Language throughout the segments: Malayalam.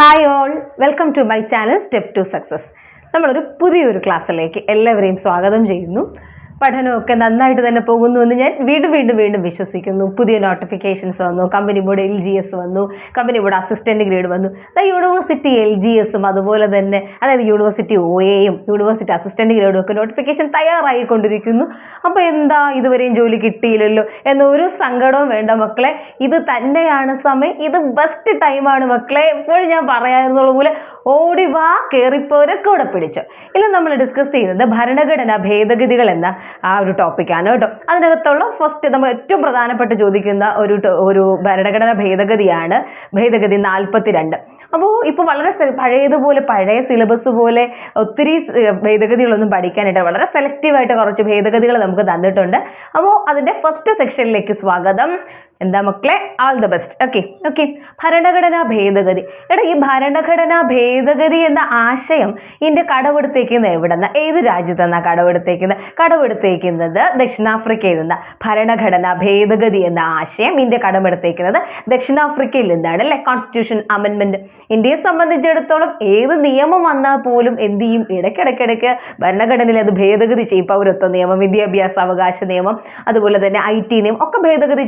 Hi all welcome to my channel step to success നമ്മളൊരു പുതിയൊരു ക്ലാസ്സിലേക്ക് എല്ലാവരെയും സ്വാഗതം ചെയ്യുന്നു. പഠനമൊക്കെ നന്നായിട്ട് തന്നെ പോകുന്നു എന്ന് ഞാൻ വീണ്ടും വീണ്ടും വീണ്ടും വിശ്വസിക്കുന്നു. പുതിയ നോട്ടിഫിക്കേഷൻസ് വന്നു company board L G S വന്നു കമ്പനി ബോർഡ് അസിസ്റ്റന്റ് ഗ്രേഡ് വന്നു. യൂണിവേഴ്സിറ്റി എൽ ജി എസും അതുപോലെ തന്നെ അതായത് യൂണിവേഴ്സിറ്റി ഒ എയും യൂണിവേഴ്സിറ്റി അസിസ്റ്റന്റ് ഗ്രേഡും ഒക്കെ നോട്ടിഫിക്കേഷൻ തയ്യാറായിക്കൊണ്ടിരിക്കുന്നു. അപ്പോൾ എന്താ ഇതുവരെയും ജോലി കിട്ടിയില്ലല്ലോ എന്നൊരു സങ്കടവും വേണ്ട മക്കളെ. ഇത് തന്നെയാണ് സമയം ഇത് ബെസ്റ്റ് ടൈമാണ് മക്കളെ. എപ്പോഴും ഞാൻ പറയാറുള്ള പോലെ ഓടി വാ കയറിപ്പോരെ കൂടെ പിടിച്ചു. ഇല്ല നമ്മൾ ഡിസ്കസ് ചെയ്യുന്നത് ഭരണഘടനാ ഭേദഗതികൾ എന്ന ആ ഒരു ടോപ്പിക്കാണ് കേട്ടോ. അതിനകത്തുള്ള ഫസ്റ്റ് നമ്മൾ ഏറ്റവും പ്രധാനപ്പെട്ട് ചോദിക്കുന്ന ഒരു ഒരു ഭരണഘടനാ ഭേദഗതിയാണ് ഭേദഗതി നാൽപ്പത്തിരണ്ട്. അപ്പോൾ ഇപ്പോൾ വളരെ പഴയതുപോലെ പഴയ സിലബസ് പോലെ ഒത്തിരി ഭേദഗതികളൊന്നും പഠിക്കാനായിട്ട് വളരെ സെലക്റ്റീവായിട്ട് കുറച്ച് ഭേദഗതികൾ നമുക്ക് തന്നിട്ടുണ്ട്. അപ്പോൾ അതിന്റെ ഫസ്റ്റ് സെക്ഷനിലേക്ക് സ്വാഗതം. എന്താ മക്കളെ? All the best okay okay ഭരണഘടനാ ഭേദഗതി. എടാ ഈ ഭരണഘടനാ ഭേദഗതി എന്ന ആശയം ഇന്ത്യ കടവെടുത്തേക്കുന്ന എവിടെന്ന? ഏത് രാജ്യത്ത് നിന്നാണ് കടവെടുത്തേക്കുന്നത് കടവെടുത്തേക്കുന്നത് ദക്ഷിണാഫ്രിക്കയിൽ നിന്ന്. ഭരണഘടനാ ഭേദഗതി എന്ന ആശയം ഇന്ത്യ കടമെടുത്തേക്കുന്നത് ദക്ഷിണാഫ്രിക്കയിൽ നിന്നാണ് അല്ലേ? കോൺസ്റ്റിറ്റ്യൂഷൻ അമെൻമെന്റ് ഇന്ത്യയെ സംബന്ധിച്ചിടത്തോളം ഏത് നിയമം വന്നാൽ പോലും എന്ത് ചെയ്യും? ഇടയ്ക്കിടയ്ക്കിടയ്ക്ക് ഭരണഘടനയിൽ അത് ഭേദഗതി ചെയ്യും. പൗരത്വ നിയമം വിദ്യാഭ്യാസ അവകാശ നിയമം അതുപോലെ തന്നെ ഐ ടി നിയമം ഒക്കെ ഭേദഗതി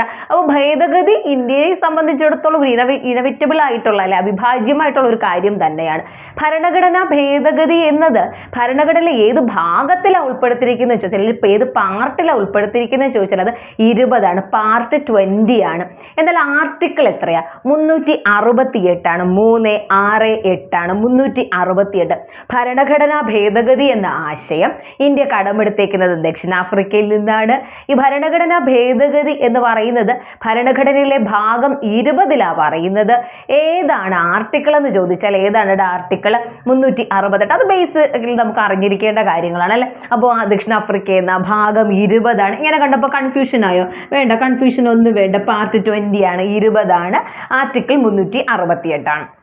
ചെയ്തിട്ടില്ലേടാ അപ്പോൾ ഭേദഗതി ഇന്ത്യയെ സംബന്ധിച്ചിടത്തോളം ഒരു ഇനവി ഇനവിറ്റബിൾ ആയിട്ടുള്ള അല്ലെ അവിഭാജ്യമായിട്ടുള്ള ഒരു കാര്യം തന്നെയാണ്. ഭരണഘടനാ ഭേദഗതി എന്നത് ഭരണഘടനയിലെ ഏത് ഭാഗത്തിലാണ് ഉൾപ്പെടുത്തിയിരിക്കുന്നത് ചോദിച്ചാൽ അല്ലെങ്കിൽ ഏത് പാർട്ടിലാണ് ഉൾപ്പെടുത്തിയിരിക്കുന്നത് ചോദിച്ചാൽ അത് ഇരുപതാണ് പാർട്ട് ട്വന്റി ആണ് എന്നാൽ ആർട്ടിക്കിൾ എത്രയാ? മുന്നൂറ്റി അറുപത്തി എട്ടാണ് മൂന്ന് ആറ് എട്ടാണ് മുന്നൂറ്റി അറുപത്തി എട്ട് ഭരണഘടനാ ഭേദഗതി എന്ന ആശയം ഇന്ത്യ കടമെടുത്തേക്കുന്നത് ദക്ഷിണാഫ്രിക്കയിൽ നിന്നാണ്. ഈ ഭരണഘടനാ ഭേദഗതി എന്ന് പറയുന്നത് ഭരണഘടനയിലെ ഭാഗം ഇരുപതിലാണ് പറയുന്നത്. ഏതാണ് ആർട്ടിക്കിൾ എന്ന് ചോദിച്ചാൽ ഏതാണ് ആർട്ടിക്കിൾ മുന്നൂറ്റി അറുപത്തെട്ട് അത് ബേസ് നമുക്ക് അറിഞ്ഞിരിക്കേണ്ട കാര്യങ്ങളാണ് അല്ലേ? അപ്പോൾ ദക്ഷിണാഫ്രിക്ക എന്ന ഭാഗം ഇരുപതാണ്. ഇങ്ങനെ കണ്ടപ്പോൾ കൺഫ്യൂഷൻ ആയോ? വേണ്ട കൺഫ്യൂഷൻ ഒന്നും വേണ്ട. പാർട്ട് ട്വന്റി ആണ്. ഇരുപതാണ്. ആർട്ടിക്കിൾ മുന്നൂറ്റി അറുപത്തിയെട്ടാണ്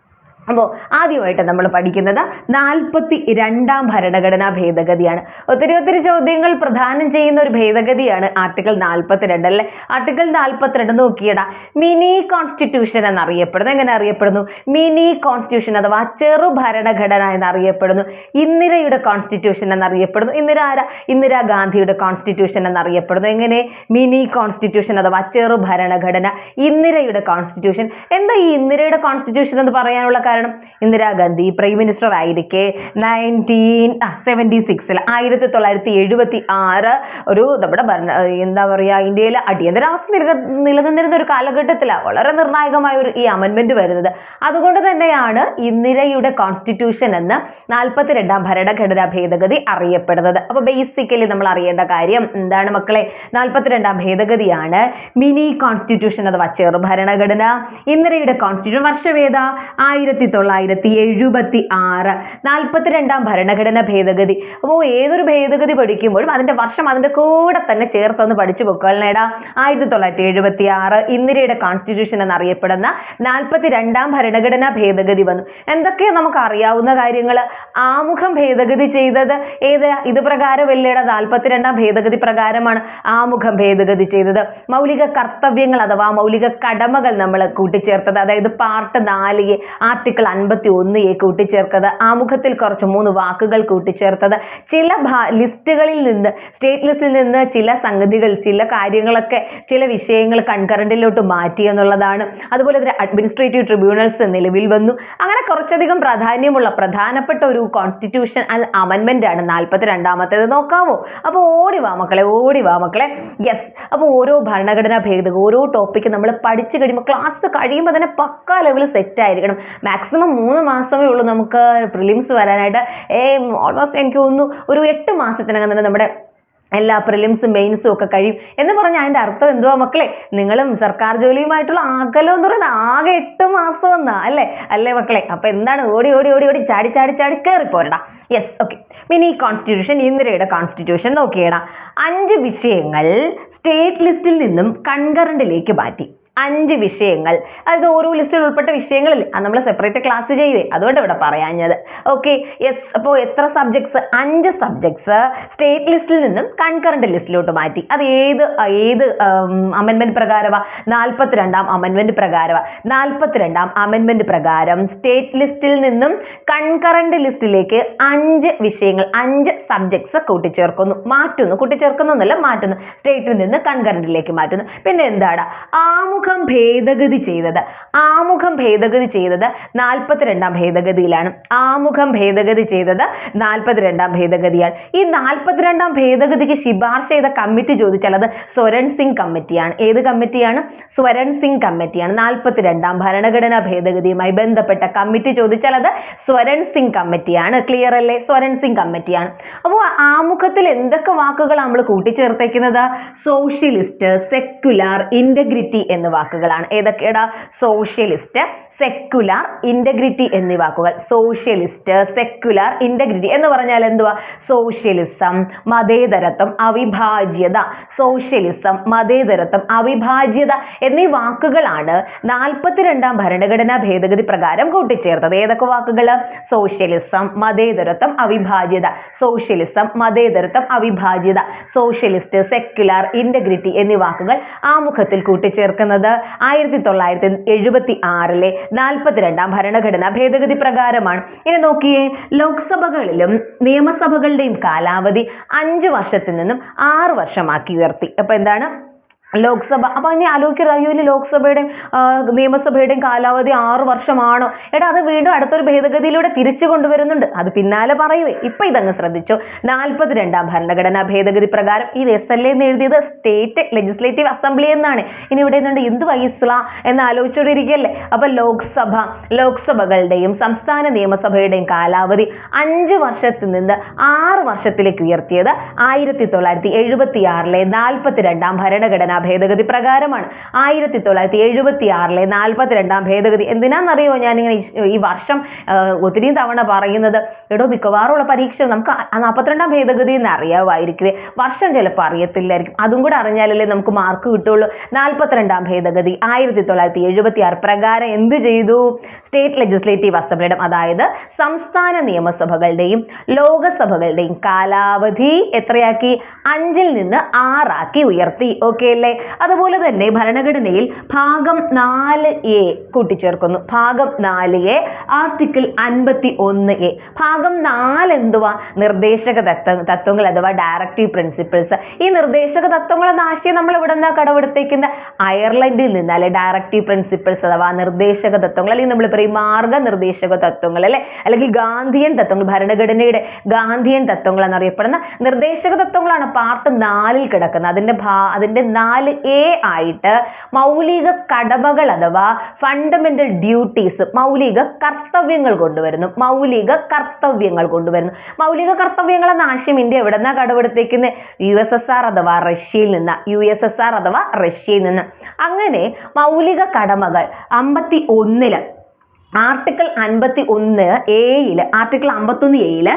അപ്പോൾ ആദ്യമായിട്ട് നമ്മൾ പഠിക്കുന്നത് നാൽപ്പത്തി രണ്ടാം ഭരണഘടനാ ഭേദഗതിയാണ്. ഒത്തിരി ഒത്തിരി ചോദ്യങ്ങൾ പ്രധാനം ചെയ്യുന്ന ഒരു ഭേദഗതിയാണ് ആർട്ടിക്കിൾ നാൽപ്പത്തിരണ്ട് അല്ലേ? ആർട്ടിക്കിൾ നാൽപ്പത്തിരണ്ട് നോക്കിയടാ. മിനി കോൺസ്റ്റിറ്റ്യൂഷൻ എന്നറിയപ്പെടുന്നു. എങ്ങനെ അറിയപ്പെടുന്നു? മിനി കോൺസ്റ്റിറ്റ്യൂഷൻ അഥവാ ചെറു ഭരണഘടന എന്നറിയപ്പെടുന്നു. ഇന്ദിരയുടെ കോൺസ്റ്റിറ്റ്യൂഷൻ എന്നറിയപ്പെടുന്നു. ഇന്ദിര ആരാ? ഇന്ദിരാഗാന്ധിയുടെ കോൺസ്റ്റിറ്റ്യൂഷൻ എന്നറിയപ്പെടുന്നു. എങ്ങനെ? മിനി കോൺസ്റ്റിറ്റ്യൂഷൻ അഥവാ ചെറു ഭരണഘടന. ഇന്ദിരയുടെ കോൺസ്റ്റിറ്റ്യൂഷൻ. എന്താ ഈ ഇന്ദിരയുടെ കോൺസ്റ്റിറ്റ്യൂഷൻ എന്ന് പറയാനുള്ള കാരണം Indira Gandhi prime minister ആയിരിക്കെ nineteen seventy സിക്സിൽ ആയിരത്തി തൊള്ളായിരത്തി എഴുപത്തി ആറ് ഒരു നമ്മുടെ ഭരണ എന്താ പറയുക ഇന്ത്യയിലെ അടിയന്തരാവസ്ഥ നില നിലനിന്നിരുന്ന ഒരു കാലഘട്ടത്തിലാണ് വളരെ നിർണായകമായ ഒരു ഈ അമെൻമെന്റ് വരുന്നത്. അതുകൊണ്ട് തന്നെയാണ് ഇന്ദിരയുടെ കോൺസ്റ്റിറ്റ്യൂഷൻ എന്ന് നാൽപ്പത്തി രണ്ടാം ഭരണഘടനാ ഭേദഗതി അറിയപ്പെടുന്നത്. അപ്പോൾ ബേസിക്കലി നമ്മൾ അറിയേണ്ട കാര്യം എന്താണ് മക്കളെ? നാൽപ്പത്തിരണ്ടാം ഭേദഗതിയാണ് മിനി കോൺസ്റ്റിറ്റ്യൂഷൻ അഥവാ ചെറു ഭരണഘടന ഇന്ദിരയുടെ കോൺസ്റ്റിറ്റ്യൂഷൻ വർഷവേദ ആയിരത്തി തൊള്ളായിരത്തി എഴുപത്തി ആറ് നാൽപ്പത്തിരണ്ടാം ഭരണഘടന ഭേദഗതി. അപ്പോൾ ഏതൊരു ഭേദഗതി പഠിക്കുമ്പോഴും അതിന്റെ വർഷം അതിന്റെ കൂടെ തന്നെ ചേർത്തൊന്ന് പഠിച്ചു പൊക്കളേടാ ആയിരത്തി തൊള്ളായിരത്തി എഴുപത്തി ആറ് ഇന്ദിരയുടെ കോൺസ്റ്റിറ്റ്യൂഷൻ എന്നറിയപ്പെടുന്ന നാൽപ്പത്തി രണ്ടാം ഭരണഘടനാ ഭേദഗതി വന്നു. എന്തൊക്കെയാ നമുക്ക് അറിയാവുന്ന കാര്യങ്ങൾ ആമുഖം ഭേദഗതി ചെയ്തത് ഏത്? ഇത് പ്രകാരം പ്രകാരമല്ലേടാ നാൽപ്പത്തിരണ്ടാം ഭേദഗതി പ്രകാരമാണ് ആമുഖം ഭേദഗതി ചെയ്തത്. മൗലിക കർത്തവ്യങ്ങൾ അഥവാ മൗലിക കടമകൾ നമ്മൾ കൂട്ടിച്ചേർത്തത്. അതായത് പാർട്ട് നാല് എ ആർട്ടിക്കിൾ അൻപത്തി ഒന്ന് എ കൂട്ടിച്ചേർത്തത് ആമുഖത്തിൽ കുറച്ച് മൂന്ന് വാക്കുകൾ കൂട്ടിച്ചേർത്തത് ചില ലിസ്റ്റുകളിൽ നിന്ന് സ്റ്റേറ്റ് ലിസ്റ്റിൽ നിന്ന് ചില സംഗതികൾ ചില കാര്യങ്ങളൊക്കെ ചില വിഷയങ്ങൾ കൺകറന്റിലോട്ട് മാറ്റി എന്നുള്ളതാണ്. അതുപോലെ തന്നെ അഡ്മിനിസ്ട്രേറ്റീവ് ട്രിബ്യൂണൽസ് നിലവിൽ വന്നു. അങ്ങനെ കുറച്ചധികം പ്രാധാന്യമുള്ള പ്രധാനപ്പെട്ട ഒരു കോൺസ്റ്റിറ്റ്യൂഷൻ അമൻമെന്റ് ആണ് നാൽപ്പത്തി രണ്ടാമത്തേത് നോക്കാമോ അപ്പോൾ ഓടി വാ മക്കളെ ഓടി വാ മക്കളെ. യെസ് അപ്പോൾ ഓരോ ഭരണഘടനാ ഭേദഗതി ഓരോ ടോപ്പിക്ക് നമ്മൾ പഠിച്ചു കഴിയുമ്പോൾ ക്ലാസ് കഴിയുമ്പോൾ തന്നെ പക്ക ലെവൽ സെറ്റ് ആയിരിക്കണം. മാക്സിമം മൂന്ന് മാസമേ ഉള്ളൂ നമുക്ക് പ്രിലിംസ് വരാനായിട്ട്. ഏ ഓൾമോസ്റ്റ് എനിക്ക് തോന്നുന്നു ഒരു എട്ട് മാസത്തിനകം തന്നെ നമ്മുടെ എല്ലാ പ്രിലിംസും മെയിൻസും ഒക്കെ കഴിയും. എന്ന് പറഞ്ഞാൽ അതിന്റെ അർത്ഥം എന്തുവാ മക്കളെ? നിങ്ങളും സർക്കാർ ജോലിയുമായിട്ടുള്ള അകലം എന്ന് പറയുന്നത് ആകെ എട്ട് മാസം എന്നാ അല്ലേ? അല്ലേ മക്കളെ? അപ്പോൾ എന്താണ്? ഓടി ഓടി ഓടി ഓടി ചാടി ചാടി ചാടി കയറി പോരടാ. യെസ് ഓക്കെ മിനി കോൺസ്റ്റിറ്റ്യൂഷൻ ഇന്ദിരയുടെ കോൺസ്റ്റിറ്റ്യൂഷൻ നോക്കിയേടാ. അഞ്ച് വിഷയങ്ങൾ സ്റ്റേറ്റ് ലിസ്റ്റിൽ നിന്നും കൺകറന്റിലേക്ക് മാറ്റി. അഞ്ച് വിഷയങ്ങൾ. അതായത് ഓരോ ലിസ്റ്റിൽ ഉൾപ്പെട്ട വിഷയങ്ങളിൽ അത് നമ്മൾ സെപ്പറേറ്റ് ക്ലാസ് ചെയ്യുവേ അതുകൊണ്ട് ഇവിടെ പറയാഞ്ഞത്. ഓക്കെ യെസ് അപ്പോൾ എത്ര സബ്ജക്ട്സ് അഞ്ച് സബ്ജക്ട്സ് സ്റ്റേറ്റ് ലിസ്റ്റിൽ നിന്നും കൺകറന്റ് ലിസ്റ്റിലോട്ട് മാറ്റി. അത് ഏത് ഏത് അമെൻമെന്റ് പ്രകാരമാ നാൽപ്പത്തിരണ്ടാം അമെൻമെന്റ് പ്രകാരമാ നാൽപ്പത്തിരണ്ടാം അമെൻമെന്റ് പ്രകാരം സ്റ്റേറ്റ് ലിസ്റ്റിൽ നിന്നും കൺകറന്റ് ലിസ്റ്റിലേക്ക് അഞ്ച് വിഷയങ്ങൾ അഞ്ച് സബ്ജക്ട്സ് കൂട്ടിച്ചേർക്കുന്നു. മാറ്റുന്നു. കൂട്ടിച്ചേർക്കുന്നു എന്നല്ല മാറ്റുന്നു. സ്റ്റേറ്റിൽ നിന്ന് കൺകറന്റിലേക്ക് മാറ്റുന്നു. പിന്നെ എന്താണ് ആമുഖം ഭേദഗതി ചെയ്തത്. ആമുഖം ഭേദഗതി ചെയ്തത് നാൽപ്പത്തിരണ്ടാം ഭേദഗതിയിലാണ്. ആമുഖം ഭേദഗതി ചെയ്തത് നാൽപ്പത്തിരണ്ടാം ഭേദഗതിയാണ്. ഈ നാൽപ്പത്തിരണ്ടാം ഭേദഗതിക്ക് ശിപാർശ ചെയ്ത കമ്മിറ്റി ചോദിച്ചാൽ അത് സ്വരൺ സിംഗ് കമ്മിറ്റിയാണ്. ഏത് കമ്മിറ്റിയാണ്? സ്വരൺ സിംഗ് കമ്മിറ്റിയാണ്. നാൽപ്പത്തിരണ്ടാം ഭരണഘടനാ ഭേദഗതിയുമായി ബന്ധപ്പെട്ട കമ്മിറ്റി ചോദിച്ചാൽ അത് സ്വരൺ സിംഗ് കമ്മിറ്റിയാണ്. ക്ലിയർ അല്ലേ? സ്വരൺ സിംഗ് കമ്മിറ്റിയാണ്. അപ്പോൾ ആമുഖത്തിൽ എന്തൊക്കെ വാക്കുകളാണ് നമ്മൾ കൂട്ടിച്ചേർത്തേക്കുന്നത്? സോഷ്യലിസ്റ്റ് സെക്യുലർ ഇന്റഗ്രിറ്റി എന്നീ വാക്കുകളാണ്. ഏതൊക്കെയാടാ? സോഷ്യലിസ്റ്റ് സെക്യുലർ ഇന്റഗ്രിറ്റി എന്നീ വാക്കുകൾ. സോഷ്യലിസ്റ്റ് സെക്യുലർ ഇന്റഗ്രിറ്റി എന്ന് പറഞ്ഞാൽ എന്തുവാ? സോഷ്യലിസം മതേതരത്വം അവിഭാജ്യത. സോഷ്യലിസം മതേതരത്വം അവിഭാജ്യത എന്നീ വാക്കുകളാണ് നാൽപ്പത്തിരണ്ടാം ഭരണഘടനാ ഭേദഗതി പ്രകാരം കൂട്ടിച്ചേർത്തത്. ഏതൊക്കെ വാക്കുകൾ സോഷ്യലിസം മതേതരത്വം അവിഭാജ്യത. സോഷ്യലിസം മതേതരത്വം അവിഭാജ്യത. സോഷ്യലിസ്റ്റ് സെക്യുലർ ഇന്റഗ്രിറ്റി എന്നീ വാക്കുകൾ ആമുഖത്തിൽ കൂട്ടിച്ചേർക്കുന്നത് ആയിരത്തി തൊള്ളായിരത്തി എഴുപത്തി ആറിലെ നാൽപ്പത്തിരണ്ടാം ഭരണഘടനാ ഭേദഗതി പ്രകാരമാണ്. ഇനി നോക്കിയേ ലോക്സഭകളിലും നിയമസഭകളുടെയും കാലാവധി അഞ്ച് വർഷത്തിൽ നിന്നും ആറ് വർഷമാക്കി ഉയർത്തി. അപ്പൊ എന്താണ്? ലോക്സഭ. അപ്പോൾ ഇനി ആലോചിക്കരുത്. അയ്യോ ഇനി ലോക്സഭയുടെയും നിയമസഭയുടെയും കാലാവധി ആറ് വർഷമാണ്. എടാ അത് വീണ്ടും അടുത്തൊരു ഭേദഗതിയിലൂടെ തിരിച്ചു കൊണ്ടുവരുന്നുണ്ട്. അത് പിന്നാലെ പറയുവേ. ഇപ്പൊ ഇതങ്ങ് ശ്രദ്ധിച്ചോ. നാൽപ്പത്തിരണ്ടാം ഭരണഘടനാ ഭേദഗതി പ്രകാരം ഇത് എസ് എൽ എന്ന് എഴുതിയത് സ്റ്റേറ്റ് ലെജിസ്ലേറ്റീവ് അസംബ്ലി എന്നാണ്. ഇനി ഇവിടെ നിന്നുണ്ട് എന്ത് വയസ്സില എന്ന് ആലോചിച്ചുകൊണ്ടിരിക്കുകയല്ലേ? അപ്പോൾ ലോക്സഭ ലോക്സഭകളുടെയും സംസ്ഥാന നിയമസഭയുടെയും കാലാവധി അഞ്ച് വർഷത്തിൽ നിന്ന് ആറ് വർഷത്തിലേക്ക് ഉയർത്തിയത് ആയിരത്തി തൊള്ളായിരത്തി എഴുപത്തി ആറിലെ നാൽപ്പത്തിരണ്ടാം ഭരണഘടനാ ഭേദഗതി പ്രകാരമാണ്. ആയിരത്തി തൊള്ളായിരത്തി എഴുപത്തി ആറിലെ നാൽപ്പത്തിരണ്ടാം ഭേദഗതി. എന്തിനാണെന്നറിയോ ഞാനിങ്ങനെ ഈ- വർഷം ആ, ഒത്തിരി തവണ പറയുന്നത്. എടോ മിക്കവാറുള്ള പരീക്ഷ നമുക്ക് ആ നാൽപ്പത്തിരണ്ടാം ഭേദഗതി എന്ന് അറിയാമായിരിക്കും വർഷം ചിലപ്പോൾ അറിയത്തില്ലായിരിക്കും. അതും കൂടെ അറിഞ്ഞാലല്ലേ നമുക്ക് മാർക്ക് കിട്ടുള്ളൂ. നാൽപ്പത്തിരണ്ടാം ഭേദഗതി ആയിരത്തി തൊള്ളായിരത്തി എഴുപത്തി ആറ് പ്രകാരം എന്ത് ചെയ്തു? സ്റ്റേറ്റ് ലെജിസ്ലേറ്റീവ് അസംബ്ലിയുടെ അതായത് സംസ്ഥാന നിയമസഭകളുടെയും ലോകസഭകളുടെയും കാലാവധി എത്രയാക്കി? അഞ്ചിൽ നിന്ന് ആറാക്കി ഉയർത്തി. ഓക്കെ അല്ലേ? അതുപോലെ തന്നെ ഭരണഘടനയിൽ ഭാഗം നാല് എ കൂട്ടിച്ചേർക്കുന്നു. ഭാഗം നാല് എ ആർട്ടിക്കിൾ അൻപത്തി ഒന്ന് എ. ഭാഗം നാല് എന്തുവാ? നിർദ്ദേശക തത്വ തത്വങ്ങൾ അഥവാ ഡയറക്റ്റീവ് പ്രിൻസിപ്പിൾസ്. ഈ നിർദ്ദേശക തത്വങ്ങൾ എന്ന ആശയം നമ്മൾ ഇവിടെ നിന്നാ കടവെടുത്തേക്കുന്ന അയർലൻഡിൽ നിന്ന് അല്ലെ ഡയറക്റ്റീവ് പ്രിൻസിപ്പിൾസ് അഥവാ നിർദ്ദേശക തത്വങ്ങൾ അല്ലെങ്കിൽ നമ്മൾ പറയും മാർഗനിർദ്ദേശക തത്വങ്ങൾ അല്ലെ? അല്ലെങ്കിൽ ഗാന്ധിയൻ തത്വങ്ങൾ ഭരണഘടനയുടെ ഗാന്ധിയൻ തത്വങ്ങൾ എന്നറിയപ്പെടുന്ന നിർദ്ദേശക തത്വങ്ങളാണ് പാർട്ട് നാലിൽ കിടക്കുന്നത്. അതിന്റെ ഭാ അതിന്റെ നാല് എ ആയിട്ട് മൗലിക കടമകൾ അഥവാ ഫണ്ടമെന്റൽ ഡ്യൂട്ടീസ് മൗലിക കർത്തവ്യങ്ങൾ കൊണ്ടുവരുന്നു. മൗലിക കർത്തവ്യങ്ങൾ കൊണ്ടുവരുന്നു. മൗലിക കർത്തവ്യങ്ങൾ എന്ന ആശയം ഇന്ത്യ എവിടെ നിന്നാണ് കടമെടുത്തേക്കുന്നത് യു എസ് എസ് ആർ അഥവാ റഷ്യയിൽ നിന്ന്. യു എസ് എസ് ആർ അഥവാ റഷ്യയിൽ നിന്ന്. അങ്ങനെ മൗലിക കടമകൾ അമ്പത്തി ഒന്നിൽ ആർട്ടിക്കിൾ അൻപത്തി ഒന്ന് എയിൽ ആർട്ടിക്കിൾ അമ്പത്തൊന്ന് എയിൽ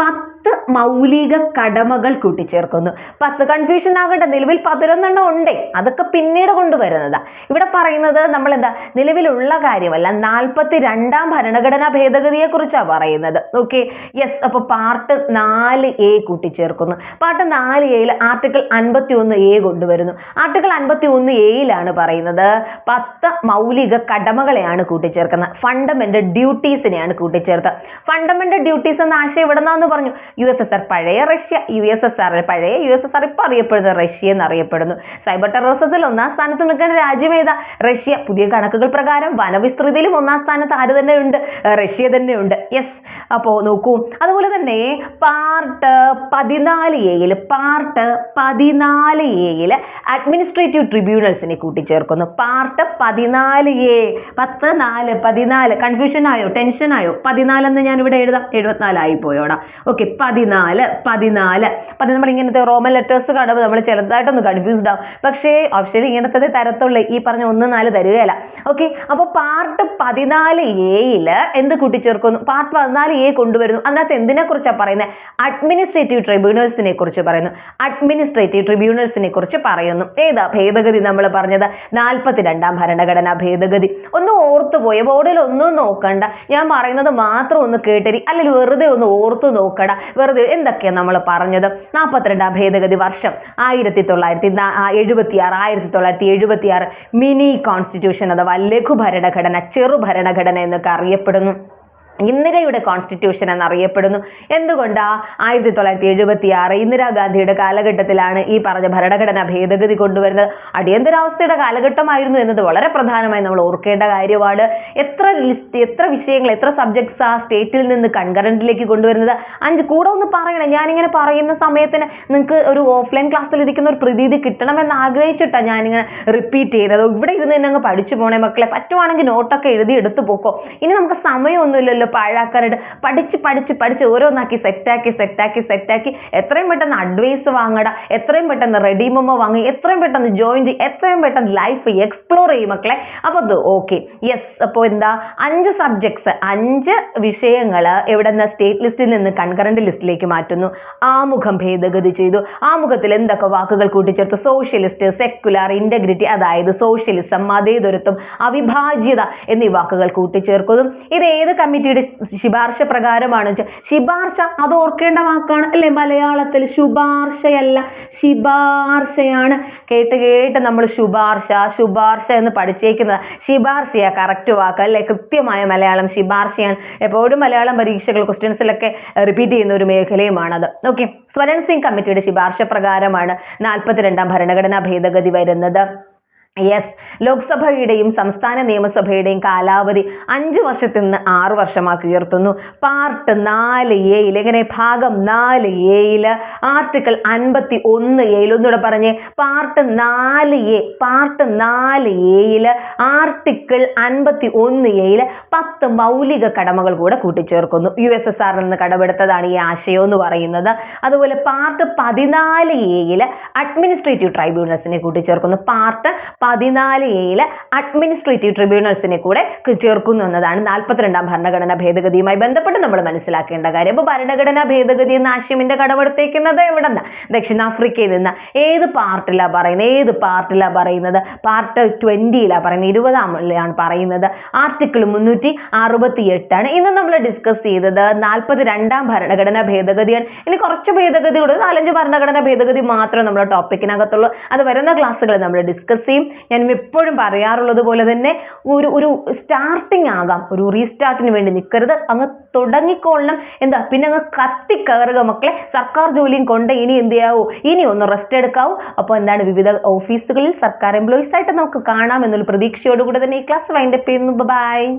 പത്ത് മൗലിക കടമകൾ കൂട്ടിച്ചേർക്കുന്നു. പത്ത് കൺഫ്യൂഷൻ ആകട്ടെ നിലവിൽ പതിനൊന്നെണ്ണം ഉണ്ടേ. അതൊക്കെ പിന്നീട് കൊണ്ടുവരുന്നതാ. ഇവിടെ പറയുന്നത് നമ്മൾ എന്താ നിലവിലുള്ള കാര്യമല്ല നാൽപ്പത്തി രണ്ടാം ഭരണഘടനാ ഭേദഗതിയെ കുറിച്ചാണ് പറയുന്നത്. ഓക്കെ യെസ് അപ്പോൾ പാർട്ട് നാല് എ കൂട്ടിച്ചേർക്കുന്നു. പാർട്ട് നാല് എയിൽ ആർട്ടിക്കിൾ അൻപത്തി ഒന്ന് എ കൊണ്ടുവരുന്നു. ആർട്ടിക്കിൾ അൻപത്തി ഒന്ന് എയിലാണ് പറയുന്നത് പത്ത് മൗലിക കടമകളെയാണ് കൂട്ടിച്ചേർക്കുന്നത്. ഫണ്ടമെന്റൽ ഡ്യൂട്ടീസിനെയാണ് കൂട്ടിച്ചേർത്ത് ഫണ്ടമെന്റൽ ഡ്യൂട്ടീസ് എന്ന ആശയം ഇവിടെ നിന്നാന്ന് പറഞ്ഞു? യു എസ് എസ് ആർ പഴയ Russia U S S R പഴയ യു എസ് എസ് ആർ ഇപ്പൊ അറിയപ്പെടുന്നത് റഷ്യ എന്നറിയപ്പെടുന്നു. സൈബർ ടെററിസത്തിൽ ഒന്നാം സ്ഥാനത്ത് നിൽക്കുന്ന രാജ്യം ഏതാ? റഷ്യ. പുതിയ കണക്കുകൾ പ്രകാരം വനവിസ്തൃതിയിലും ഒന്നാം സ്ഥാനത്ത് ആര് തന്നെ ഉണ്ട് റഷ്യ തന്നെ ഉണ്ട് യെസ് അപ്പോൾ നോക്കൂ. അതുപോലെ തന്നെ പാർട്ട് പതിനാല് എയിൽ പാർട്ട് പതിനാല് എയിൽ അഡ്മിനിസ്ട്രേറ്റീവ് ട്രിബ്യൂണൽസിനെ കൂട്ടിച്ചേർക്കുന്നു. പാർട്ട് പതിനാല് എ പത്ത് നാല് പതിനാല്. കൺഫ്യൂഷൻ ആയോ? ടെൻഷൻ ആയോ? പതിനാലെന്ന് ഞാൻ ഇവിടെ എഴുതാം എഴുപത്തിനാലായി പോയോടാ. ഓക്കെ പതിനാല് പതിനാല്. പതി നമ്മൾ ഇങ്ങനത്തെ റോമൻ ലെറ്റേഴ്സ് കാണുമ്പോൾ നമ്മൾ ചെറുതായിട്ടൊന്ന് കൺഫ്യൂസ്ഡ് ആവും. പക്ഷേ ഓപ്ഷൻ ഇങ്ങനത്തെ തരത്തുള്ള ഈ പറഞ്ഞ ഒന്ന് നാല് തരികയല്ല. ഓക്കെ അപ്പോൾ പാർട്ട് പതിനാല് എയിൽ എന്ത് കൂട്ടിച്ചേർക്കുന്നു? പാർട്ട് പതിനാല് എ കൊണ്ടുവരുന്നു. അതിനകത്ത് എന്തിനെ കുറിച്ചാണ് പറയുന്നത്? അഡ്മിനിസ്ട്രേറ്റീവ് ട്രിബ്യൂണൽസിനെ കുറിച്ച് പറയുന്നു. അഡ്മിനിസ്ട്രേറ്റീവ് ട്രിബ്യൂണൽസിനെ കുറിച്ച് പറയുന്നു. ഏതാ ഭേദഗതി നമ്മൾ പറഞ്ഞത്? നാൽപ്പത്തിരണ്ടാം ഭരണഘടനാ ഭേദഗതി. ഒന്ന് ഓർത്തു പോയ. ബോർഡിൽ ഒന്നും നോക്കണ്ട. ഞാൻ പറയുന്നത് മാത്രം ഒന്ന് കേട്ടരി. അല്ലെങ്കിൽ വെറുതെ ഒന്ന് ഓർത്തു നോക്കട. വെറുതെ എന്തൊക്കെയാണ് നമ്മൾ പറഞ്ഞത്? നാൽപ്പത്തിരണ്ടാം ഭേദഗതി വർഷം. ആയിരത്തി തൊള്ളായിരത്തി എഴുപത്തി ആറ് ആയിരത്തി തൊള്ളായിരത്തി എഴുപത്തി ആറ് മിനി കോൺസ്റ്റിറ്റ്യൂഷൻ അഥവാ ലഘു ഭരണഘടന ചെറു ഭരണഘടന എന്നൊക്കെ അറിയപ്പെടുന്നു. ഇന്ദിരയുടെ കോൺസ്റ്റിറ്റ്യൂഷൻ എന്നറിയപ്പെടുന്നു. എന്തുകൊണ്ടാ? ആയിരത്തി തൊള്ളായിരത്തി എഴുപത്തി ആറ് ഇന്ദിരാഗാന്ധിയുടെ കാലഘട്ടത്തിലാണ് ഈ പറഞ്ഞ ഭരണഘടനാ ഭേദഗതി കൊണ്ടുവരുന്നത്. അടിയന്തരാവസ്ഥയുടെ കാലഘട്ടമായിരുന്നു എന്നത് വളരെ പ്രധാനമായി നമ്മൾ ഓർക്കേണ്ട കാര്യമാണ്. എത്ര ലിസ്റ്റ് എത്ര വിഷയങ്ങൾ എത്ര സബ്ജക്ട്സ് ആ സ്റ്റേറ്റിൽ നിന്ന് കൺകറന്റിലേക്ക് കൊണ്ടുവരുന്നത്? അഞ്ച് കൂടെ ഒന്ന് പറയണം. ഞാനിങ്ങനെ പറയുന്ന സമയത്തിന് നിങ്ങൾക്ക് ഒരു ഓഫ്ലൈൻ ക്ലാസ്സിൽ ഇരിക്കുന്ന ഒരു പ്രതീതി കിട്ടണമെന്ന് ആഗ്രഹിച്ചിട്ടാണ് ഞാനിങ്ങനെ റിപ്പീറ്റ് ചെയ്തത്. ഇവിടെ ഇരുന്ന് തന്നെ അങ്ങ് പഠിച്ചു പോണേ മക്കളെ. പറ്റുവാണെങ്കിൽ നോട്ടൊക്കെ എഴുതി എടുത്തു പോക്കോ. ഇനി നമുക്ക് സമയമൊന്നുമില്ലല്ലോ. പാഴാക്കാനായിട്ട് പഠിച്ച് പഠിച്ച് പഠിച്ച് ഓരോന്നാക്കി സെറ്റാക്കി സെറ്റാക്കി സെറ്റാക്കി. എത്രയും പെട്ടെന്ന് അഡ്വൈസ് വാങ്ങട എത്രയും പെട്ടെന്ന് റെഡിമോ വാങ്ങി എത്രയും പെട്ടെന്ന് ജോയിൻ ചെയ്യും എത്രയും പെട്ടെന്ന് ലൈഫ് എക്സ്പ്ലോർ ചെയ്യും മക്കളെ. അപ്പോൾ അത് ഓക്കെ യെസ് അപ്പോൾ എന്താ? അഞ്ച് സബ്ജക്ട്സ് അഞ്ച് വിഷയങ്ങൾ എവിടെ നിന്ന് സ്റ്റേറ്റ് ലിസ്റ്റിൽ നിന്ന് കൺകറന്റ് ലിസ്റ്റിലേക്ക് മാറ്റുന്നു. ആമുഖം ഭേദഗതി ചെയ്തു. ആമുഖത്തിൽ എന്തൊക്കെ വാക്കുകൾ കൂട്ടിച്ചേർത്തു? സോഷ്യലിസ്റ്റ് സെക്കുലർ ഇന്റഗ്രിറ്റി അതായത് സോഷ്യലിസം മതേതരത്വം അവിഭാജ്യത എന്നീ വാക്കുകൾ കൂട്ടിച്ചേർക്കുന്നു. ഇത് ഏത് കമ്മിറ്റിയുടെ ശുപാർശ പ്രകാരമാണ്. ശുപാർശ അത് ഓർക്കേണ്ട വാക്കാണ് അല്ലേ? മലയാളത്തിൽ ശുപാർശയല്ല. ശിപാർശയാണ്. കേട്ട് കേട്ട് നമ്മൾ ശുപാർശ ശുപാർശ എന്ന് പഠിച്ചേക്കുന്നത്. ശുപാർശയാണ് കറക്റ്റ് വാക്ക് അല്ലേ? കൃത്യമായ മലയാളം ശിപാർശയാണ്. എപ്പോഴും മലയാളം പരീക്ഷകൾ ക്വസ്റ്റ്യൻസിലൊക്കെ റിപ്പീറ്റ് ചെയ്യുന്ന ഒരു മേഖലയുമാണത്. ഓക്കെ സ്വരൺ സിംഗ് കമ്മിറ്റിയുടെ ശുപാർശ പ്രകാരമാണ് നാൽപ്പത്തിരണ്ടാം ഭരണഘടനാ ഭേദഗതി വരുന്നത്. യെസ് ലോക്സഭയുടെയും സംസ്ഥാന നിയമസഭയുടെയും കാലാവധി അഞ്ച് വർഷത്തിൽ നിന്ന് ആറ് വർഷമാക്കി ഉയർത്തുന്നു. പാർട്ട് നാല് എയിൽ എങ്ങനെ? ഭാഗം നാല് എയിൽ ആർട്ടിക്കിൾ അൻപത്തി ഒന്ന് എയിൽ ഒന്നുകൂടെ പറഞ്ഞേ. പാർട്ട് നാല് എ പാർട്ട് നാല് എയിൽ ആർട്ടിക്കിൾ അൻപത്തി ഒന്ന് എയിൽ പത്ത് മൗലിക കടമകൾ കൂടെ കൂട്ടിച്ചേർക്കുന്നു. യു എസ് എസ് ആറിൽ നിന്ന് കടമെടുത്തതാണ് ഈ ആശയം എന്ന് പറയുന്നത്. അതുപോലെ പാർട്ട് പതിനാല് എയിൽ അഡ്മിനിസ്ട്രേറ്റീവ് ട്രൈബ്യൂണൽസിനെ കൂട്ടിച്ചേർക്കുന്നു. പാർട്ട് പതിനാല് എയിൽ അഡ്മിനിസ്ട്രേറ്റീവ് ട്രിബ്യൂണൽസിനെ കൂടെ ചേർക്കുന്നു എന്നതാണ് നാൽപ്പത്തിരണ്ടാം ഭരണഘടനാ ഭേദഗതിയുമായി ബന്ധപ്പെട്ട് നമ്മൾ മനസ്സിലാക്കേണ്ട കാര്യം. അപ്പോൾ ഭരണഘടനാ ഭേദഗതി എന്ന ആശയമിന്റെ കടമെടുത്തേക്കുന്നത് എവിടെ നിന്ന് ദക്ഷിണാഫ്രിക്കയിൽ നിന്ന്. ഏത് പാർട്ടിലാണ് പറയുന്നത്? ഏത് പാർട്ടിലാണ് പറയുന്നത്? പാർട്ട് ട്വന്റിയിലാണ് പറയുന്നത്. ഇരുപതാമിലാണ് പറയുന്നത്. ആർട്ടിക്കിൾ മുന്നൂറ്റി അറുപത്തി എട്ടാണ് ഇന്ന് നമ്മൾ ഡിസ്കസ് ചെയ്തത്. നാൽപ്പത്തി രണ്ടാം ഭരണഘടനാ ഭേദഗതിയാണ് ഇനി കുറച്ച് ഭേദഗതികളുണ്ട് നാലഞ്ച് ഭരണഘടനാ ഭേദഗതി മാത്രമേ നമ്മുടെ ടോപ്പിക്കിനകത്തുള്ളൂ അത് വരുന്ന ക്ലാസ്സുകൾ നമ്മൾ ഡിസ്കസ് ചെയ്യും. ഞാൻ എപ്പോഴും പറയാറുള്ളത് പോലെ തന്നെ ഒരു ഒരു സ്റ്റാർട്ടിങ് ആകാം. ഒരു റീസ്റ്റാർട്ടിന് വേണ്ടി നിൽക്കരുത് അങ്ങ് തുടങ്ങിക്കൊള്ളണം. എന്താ? പിന്നെ അങ്ങ് കത്തിക്കയറുക മക്കളെ. സർക്കാർ ജോലിയും കൊണ്ട് ഇനി എന്ത് ചെയ്യാവൂ? ഇനി ഒന്ന് റെസ്റ്റ് എടുക്കാവൂ. അപ്പോൾ എന്താണ്? വിവിധ ഓഫീസുകളിൽ സർക്കാർ എംപ്ലോയീസ് ആയിട്ട് നമുക്ക് കാണാം. എന്നുള്ള പ്രതീക്ഷയോടുകൂടി തന്നെ ഈ ക്ലാസ് വൈൻഡപ്പ് ചെയ്യുന്നു. ബൈ